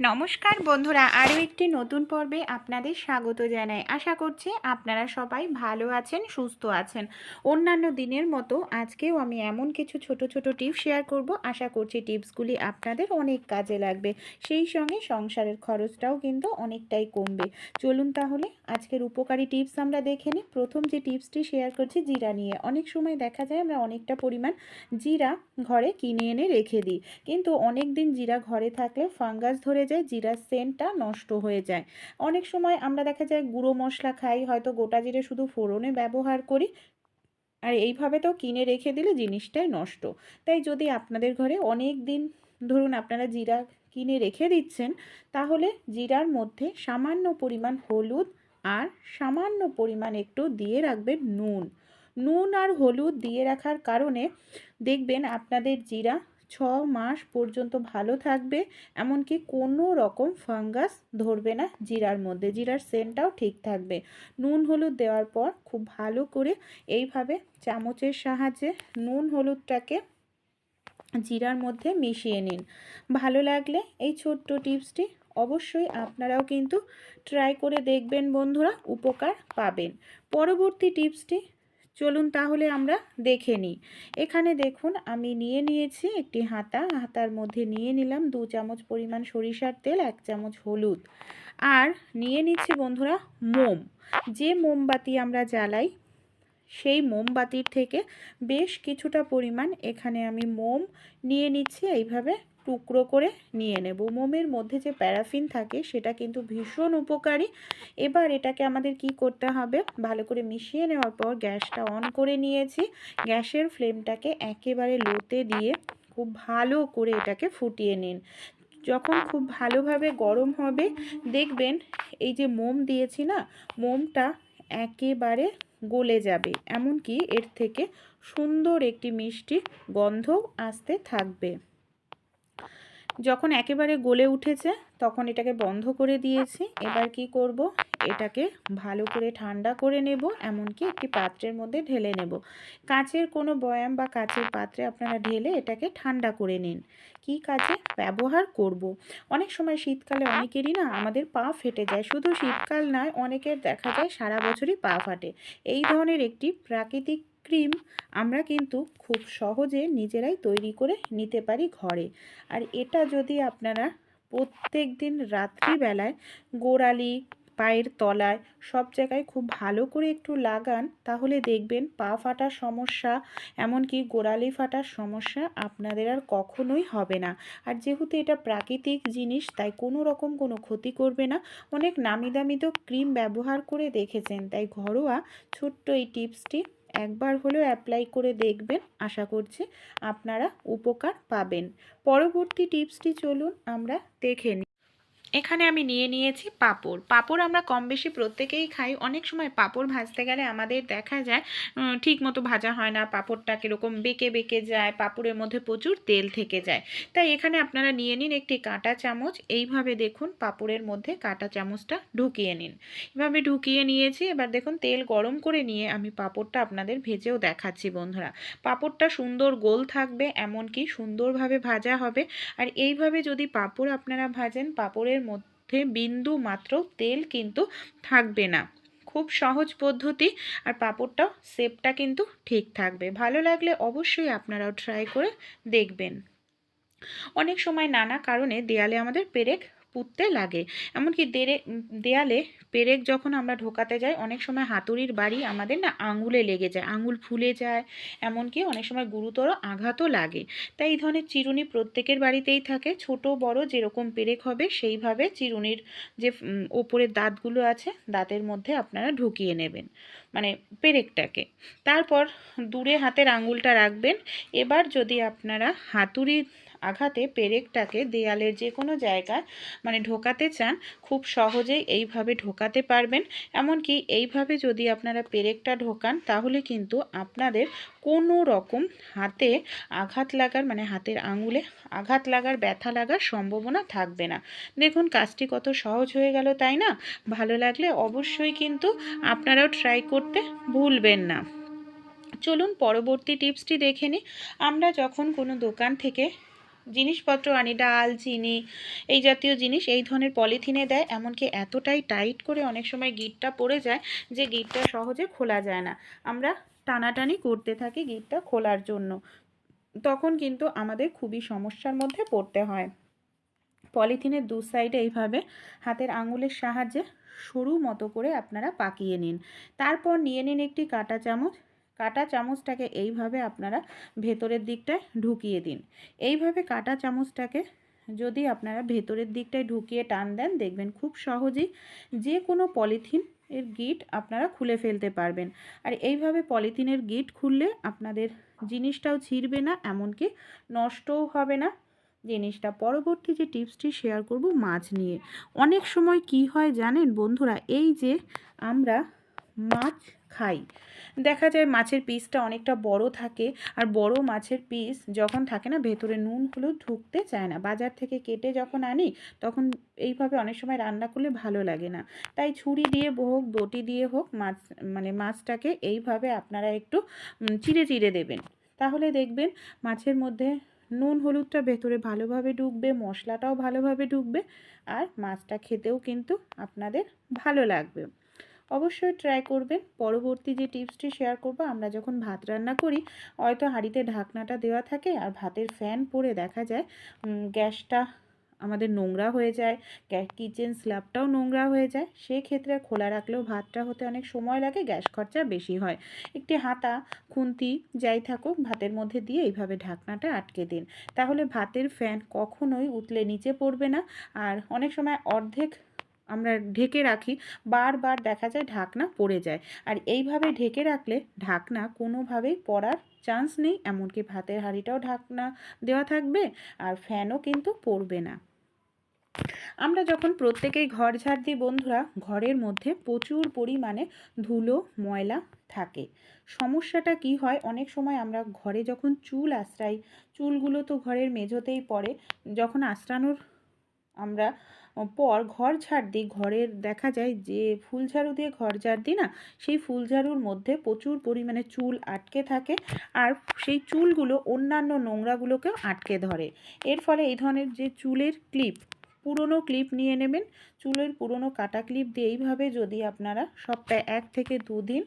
নমস্কার বন্ধুরা, আরও একটি নতুন পর্বে আপনাদের স্বাগত জানাই। আশা করছি আপনারা সবাই ভালো আছেন, সুস্থ আছেন। অন্যান্য দিনের মতো আজকেও আমি এমন কিছু ছোট ছোট টিপস শেয়ার করব। আশা করছি টিপসগুলি আপনাদের অনেক কাজে লাগবে। সেই সঙ্গে সংসারের খরচটাও কিন্তু অনেকটাই কমবে। চলুন তাহলে আজকের উপকারী টিপস আমরা দেখে নিই। প্রথম যে টিপসটি শেয়ার করছি, জিরা নিয়ে। অনেক সময় দেখা যায় আমরা অনেকটা পরিমাণ জিরা ঘরে কিনে এনে রেখে দিই। কিন্তু অনেক দিন জিরা ঘরে থাকলে ফাঙ্গাস ধরে যায়, জিরার সেন্টটা নষ্ট হয়ে যায়। অনেক সময় আমরা দেখা যায় গুঁড়ো মশলা খাই, হয়তো গোটা জিরে শুধু ফোড়নে ব্যবহার করি। আর এইভাবে তো কিনে রেখে দিলে জিনিসটাই নষ্ট। তাই যদি আপনাদের ঘরে অনেক দিন ধরুন আপনারা জিরা কিনে রেখে দিচ্ছেন, তাহলে জিরার মধ্যে সামান্য পরিমাণ হলুদ আর সামান্য পরিমাণ একটু দিয়ে রাখবেন নুন। নুন আর হলুদ দিয়ে রাখার কারণে দেখবেন আপনাদের জিরা ছ মাস পর্যন্ত ভালো থাকবে, এমনকি কোনো রকম ফাঙ্গাস ধরবে না জিরার মধ্যে। জিরার সেন্টটাও ঠিক থাকবে। নুন হলুদ দেওয়ার পর খুব ভালো করে এইভাবে চামচের সাহায্যে নুন হলুদটাকে জিরার মধ্যে মিশিয়ে নিন। ভালো লাগলে এই ছোট্ট টিপসটি অবশ্যই আপনারাও কিন্তু ট্রাই করে দেখবেন বন্ধুরা, উপকার পাবেন। পরবর্তী টিপসটি চলুন তাহলে আমরা দেখে নিই। এখানে দেখুন, আমি নিয়ে নিয়েছি একটি হাতা। হাতার মধ্যে নিয়ে নিলাম দু চামচ পরিমাণ সরিষার তেল, এক চামচ হলুদ। আর নিয়ে নিচ্ছি বন্ধুরা মোম। যে মোমবাতি আমরা জ্বালাই, সেই মোমবাতির থেকে বেশ কিছুটা পরিমাণ এখানে আমি মোম নিয়ে নিচ্ছি। এইভাবে টুকরো করে নিয়ে নেব। মোমের মধ্যে যে প্যারাফিন থাকে, সেটা কিন্তু ভীষণ উপকারী। এবার এটাকে আমাদের কি করতে হবে? ভালো করে মিশিয়ে নেওয়ার পর গ্যাসটা অন করে নিয়েছি। গ্যাসের ফ্লেমটাকে একেবারে লোতে দিয়ে খুব ভালো করে এটাকে ফুটিয়ে নিন। যখন খুব ভালোভাবে গরম হবে, দেখবেন এই যে মোম দিয়েছি না, মোমটা একেবারে গলে যাবে। এমনকি এর থেকে সুন্দর একটি মিষ্টি গন্ধ আসতে থাকবে। যখন একেবারে গলে উঠেছে, তখন এটাকে বন্ধ করে দিয়েছি। এবার কি করব? এটাকে ভালো করে ঠান্ডা করে নেব, এমনকি একটি পাত্রের মধ্যে ঢেলে নেব। কাচের কোনো বয়াম বা কাচের পাত্রে আপনারা ঢেলে এটাকে ঠান্ডা করে নিন। কি কাজে ব্যবহার করব। অনেক সময় শীতকালে অনেকেরই না আমাদের পা ফেটে যায়। শুধু শীতকাল নয়, অনেকের দেখা যায় সারা বছরই পা ফাটে। এই ধরনের একটি প্রাকৃতিক ক্রিম আমরা কিন্তু খুব সহজে নিজেরাই তৈরি করে নিতে পারি ঘরে। আর এটা যদি আপনারা প্রত্যেক দিন রাত্রিবেলায় গোড়ালি, পায়ের তলায় সব জায়গায় খুব ভালো করে একটু লাগান, তাহলে দেখবেন পা ফাটার সমস্যা, এমনকি গোড়ালি ফাটার সমস্যা আপনাদের আর কখনোই হবে না। আর যেহেতু এটা প্রাকৃতিক জিনিস, তাই কোনো রকম কোনো ক্ষতি করবে না। অনেক নামি দামি তো ক্রিম ব্যবহার করে দেখেছেন, তাই ঘরোয়া ছোট্ট এই টিপসটি একবার হলেও অ্যাপ্লাই করে দেখবেন। আশা করছি আপনারা উপকার পাবেন। পরবর্তী টিপসটি চলুন আমরা দেখে নিই। এখানে আমি নিয়ে নিয়েছি পাপড়। পাপড় আমরা কম বেশি প্রত্যেকেই খাই। অনেক সময় পাপড় ভাজতে গেলে আমাদের দেখা যায় ঠিক মতো ভাজা হয় না, পাঁপড়টা কীরকম বেঁকে বেঁকে যায়, পাপড়ের মধ্যে প্রচুর তেল থেকে যায়। তাই এখানে আপনারা নিয়ে নিন একটি কাঁটা চামচ। এইভাবে দেখুন পাপড়ের মধ্যে কাঁটা চামচটা ঢুকিয়ে নিন। এভাবে ঢুকিয়ে নিয়েছি। এবার দেখুন তেল গরম করে নিয়ে আমি পাপড়টা আপনাদের ভেজেও দেখাচ্ছি বন্ধুরা। পাপড়টা সুন্দর গোল থাকবে, এমনকি সুন্দরভাবে ভাজা হবে। আর এইভাবে যদি পাপড় আপনারা ভাজেন, পাঁপড়ের পাঁপড়ের মধ্যে বিন্দু মাত্র তেল কিন্তু থাকবে না। খুব সহজ পদ্ধতি আর পাঁপড়টাও সেপটা কিন্তু ঠিক থাকবে। ভালো লাগলে অবশ্যই আপনারাও ট্রাই করে দেখবেন। অনেক সময় নানা কারণে দেয়ালে আমাদের পেরেক পুঁততে লাগে। এমনকি দেরে, দেয়ালে পেরেক যখন আমরা ঢোকাতে যাই, অনেক সময় হাতুড়ির বাড়ি আমাদের না আঙুলে লেগে যায়, আঙুল ফুলে যায়, এমনকি অনেক সময় গুরুতর আঘাতও লাগে। তাই এই ধরনের চিরুনি প্রত্যেকের বাড়িতেই থাকে। ছোট, বড় যেরকম পেরেক হবে, সেইভাবে চিরুনির যে ওপরের দাঁতগুলো আছে, দাঁতের মধ্যে আপনারা ঢুকিয়ে নেবেন মানে পেরেকটাকে। তারপর দূরে হাতের আঙুলটা রাখবেন। এবার যদি আপনারা হাতুড়ি আঘাতে পেরেকটাকে দেয়ালের যে কোনো জায়গায় মানে ঢোকাতে চান, খুব সহজেই এইভাবে ঢোকাতে পারবেন। এমনকি এইভাবে যদি আপনারা পেরেকটা ঢোকান, তাহলে কিন্তু আপনাদের কোনো রকম হাতে আঘাত লাগার মানে হাতের আঙুলে আঘাত লাগার, ব্যথা লাগার সম্ভাবনা থাকবে না। দেখুন, কাজটি কত সহজ হয়ে গেল, তাই না? ভালো লাগলে অবশ্যই কিন্তু আপনারাও ট্রাই করতে ভুলবেন না। চলুন পরবর্তী টিপসটি দেখে নিই। আমরা যখন কোনো দোকান থেকে জিনিসপত্র আনি, ডাল, চিনি এই জাতীয় জিনিস এই ধরনের পলিথিনে দেয়, এমনকি এতটাই টাইট করে অনেক সময় গিটটা পড়ে যায় যে গিটটা সহজে খোলা যায় না। আমরা টানাটানি করতে থাকি গিটটা খোলার জন্য। তখন কিন্তু আমাদের খুবই সমস্যার মধ্যে পড়তে হয়। পলিথিনের দু সাইডে এইভাবে হাতের আঙুলের সাহায্যে সরু মতো করে আপনারা পাকিয়ে নিন। তারপর নিয়ে নিন একটি কাঁটা চামচ। কাঁটা চামচটাকে এইভাবে আপনারা ভেতরের দিকটায় ঢুকিয়ে দিন। এইভাবে কাঁটা চামচটাকে যদি আপনারা ভেতরের দিকটায় ঢুকিয়ে টান দেন, দেখবেন খুব সহজেই যে কোনো পলিথিন এর গিট আপনারা খুলে ফেলতে পারবেন। আর এইভাবে পলিথিনের গিট খুললে আপনাদের জিনিসটাও ছিঁড়বে না, এমনকি নষ্টও হবে না। জিনিসটা পরবর্তী যে টিপসটি শেয়ার করব মাছ নিয়ে। অনেক সময় কি হয় জানেন বন্ধুরা, এই যে আমরা মাছ খাই। দেখা যায় মাছের পিসটা অনেকটা বড় থাকে আর বড় মাছের পিস যখন থাকে না, ভেতরে নুন, হলুদ ঢুকতে চায় না। বাজার থেকে কেটে যখন আনি, তখন এইভাবে অনেক সময় রান্না করলে ভালো লাগে না। তাই ছুরি দিয়ে হোক, বটি দিয়ে হোক, মাছ মানে মাছটাকে এইভাবে আপনারা একটু চিড়ে চিড়ে দেবেন। তাহলে দেখবেন মাছের মধ্যে নুন, হলুদটা ভেতরে ভালোভাবে ঢুকবে, মশলাটাও ভালোভাবে ঢুকবে আর মাছটা খেতেও কিন্তু আপনাদের ভালো লাগবে। অবশ্যই ট্রাই করবেন। পরবর্তী যে টিপসটি শেয়ার করব, আমরা যখন ভাত রান্না করি, হয়তো হাঁড়িতে ঢাকনাটা দেওয়া থাকে আর ভাতের ফ্যান পরে দেখা যায় গ্যাসটা আমাদের নোংরা হয়ে যায় কিচেন স্ল্যাবটাও নোংরা হয়ে যায়। সেক্ষেত্রে খোলা রাখলেও ভাতটা হতে অনেক সময় লাগে, গ্যাস খরচা বেশি হয়। একটি হাতা, খুন্তি যাই থাকুক, ভাতের মধ্যে দিয়ে এইভাবে ঢাকনাটা আটকে দিন। তাহলে ভাতের ফ্যান কখনোই উতলে নিচে পড়বে না। আর অনেক সময় অর্ধেক আমরা ঢেকে রাখি, বারবার দেখা যায় ঢাকনা পড়ে যায়। আর এইভাবে ঢেকে রাখলে ঢাকনা কোনোভাবেই পড়ার চান্স নেই, এমনকি ভাতের হাঁড়িটাও ঢাকনা দেওয়া থাকবে আর ফ্যানও কিন্তু পড়বে না। আমরা যখন প্রত্যেকেই ঘর ঝাড় দিই বন্ধুরা, ঘরের মধ্যে প্রচুর পরিমাণে ধুলো, ময়লা থাকে। সমস্যাটা কি হয়? অনেক সময় আমরা ঘরে যখন চুল আশ্রাই, চুলগুলো তো ঘরের মেঝোতেই পড়ে, যখন আশ্রানোর আমরা পর ঘর ঝাড় দিই। ঘরের দেখা যায় যে ফুল ঝাড়ু দিয়ে ঘর ঝাড় দিই না, সেই ফুল ঝাড়ুর মধ্যে প্রচুর পরিমাণে চুল আটকে থাকে আর সেই চুলগুলো অন্যান্য নোংরাগুলোকেও আটকে ধরে। এর ফলে এই ধরনের যে চুলের ক্লিপ পুরনো ক্লিপ নিয়ে নেবেন। চুলের পুরনো কাটা ক্লিপ দিয়ে এইভাবে যদি আপনারা সপ্তাহে এক থেকে দুদিন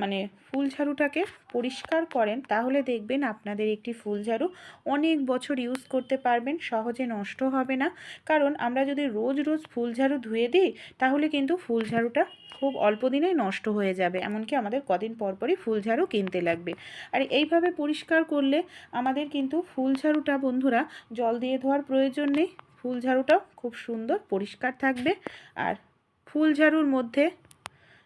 মানে ফুল ঝাড়ুটাকে পরিষ্কার করেন, তাহলে দেখবেন আপনাদের একটি ফুল ঝাড়ু অনেক বছর ইউজ করতে পারবেন, সহজে নষ্ট হবে না। কারণ আমরা যদি রোজ রোজ ফুল ঝাড়ু ধুয়ে দিই, তাহলে কিন্তু ফুল ঝাড়ুটা খুব অল্প দিনেই নষ্ট হয়ে যাবে। এমনকি আমাদের কদিন পরপরই ফুল ঝাড়ু কিনতে লাগবে। আর এইভাবে পরিষ্কার করলে আমাদের কিন্তু ফুল ঝাড়ুটা বন্ধুরা জল দিয়ে ধোয়ার প্রয়োজন নেই। ফুল ঝাড়ুটাও খুব সুন্দর, পরিষ্কার থাকবে। আর ফুল ঝাড়ুর মধ্যে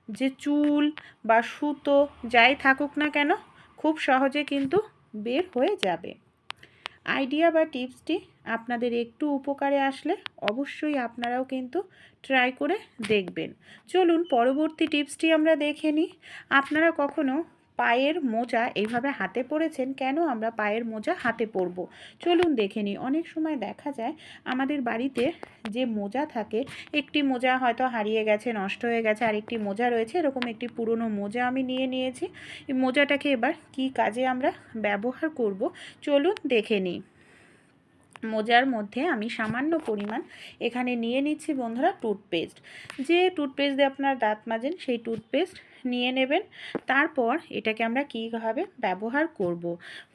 যে চুল বা সুতো যাই থাকুক না কেন, খুব সহজে কিন্তু বের হয়ে যাবে। আইডিয়া বা টিপসটি আপনাদের একটু উপকারে আসলে অবশ্যই আপনারাও কিন্তু ট্রাই করে দেখবেন। চলুন, পরবর্তী টিপসটি আমরা দেখে নিই। আপনারা কখনো পায়ের মোজা এইভাবে হাতে পরেছেন, কেন আমরা পায়ের মোজা হাতে পরব? চলুন দেখে নিই। অনেক সময় দেখা যায় আমাদের বাড়িতে যে মোজা থাকে, একটি মোজা হয়তো হারিয়ে গেছে, নষ্ট হয়ে গেছে, আরেকটি মোজা রয়েছে, এরকম একটি পুরনো মোজা আমি নিয়ে নিয়েছি। এই মোজাটাকে এবার কি কাজে আমরা ব্যবহার করব? চলুন দেখে নিই। মোজার মধ্যে আমি সামান্য পরিমাণ এখানে নিয়ে নিচ্ছি বন্ধুরা টুথপেস্ট। যে টুথপেস্ট দিয়ে আপনার দাঁত মাজেন, সেই টুথপেস্ট নিয়ে নেবেন তারপর এটাকে আমরা কীভাবে ব্যবহার করব।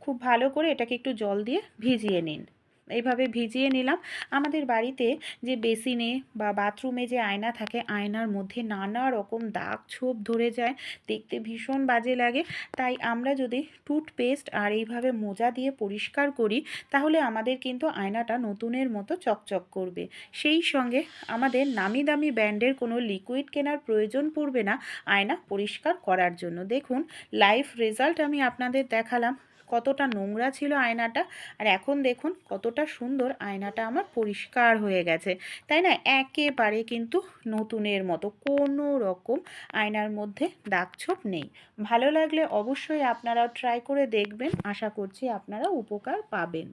খুব ভালো করে এটাকে একটু জল দিয়ে ভিজিয়ে নিন এইভাবে ভিজিয়ে নিলাম। আমাদের বাড়িতে যে বেসিনে বা বাথরুমে যে আয়না থাকে, আয়নার মধ্যে নানা রকম দাগ ছোপ ধরে যায়। দেখতে ভীষণ বাজে লাগে। তাই আমরা যদি টুথপেস্ট আর এইভাবে মোজা দিয়ে পরিষ্কার করি, তাহলে আমাদের কিন্তু আয়নাটা নতুনের মতো চকচক করবে। সেই সঙ্গে আমাদের নামি দামি ব্র্যান্ডের কোনো লিকুইড কেনার প্রয়োজন পড়বে না আয়না পরিষ্কার করার জন্য। দেখুন লাইভ রেজাল্ট আমি আপনাদের দেখালাম। কতটা নোংরা ছিল আয়নাটা আর এখন দেখুন কতটা সুন্দর আয়নাটা আমার পরিষ্কার হয়ে গেছে। তাই না? একেবারে কিন্তু নতুনের মতো কোনো রকম আয়নার মধ্যে দাগছোপ নেই। ভালো লাগলে অবশ্যই আপনারাও ট্রাই করে দেখবেন। আশা করছি আপনারা উপকার পাবেন।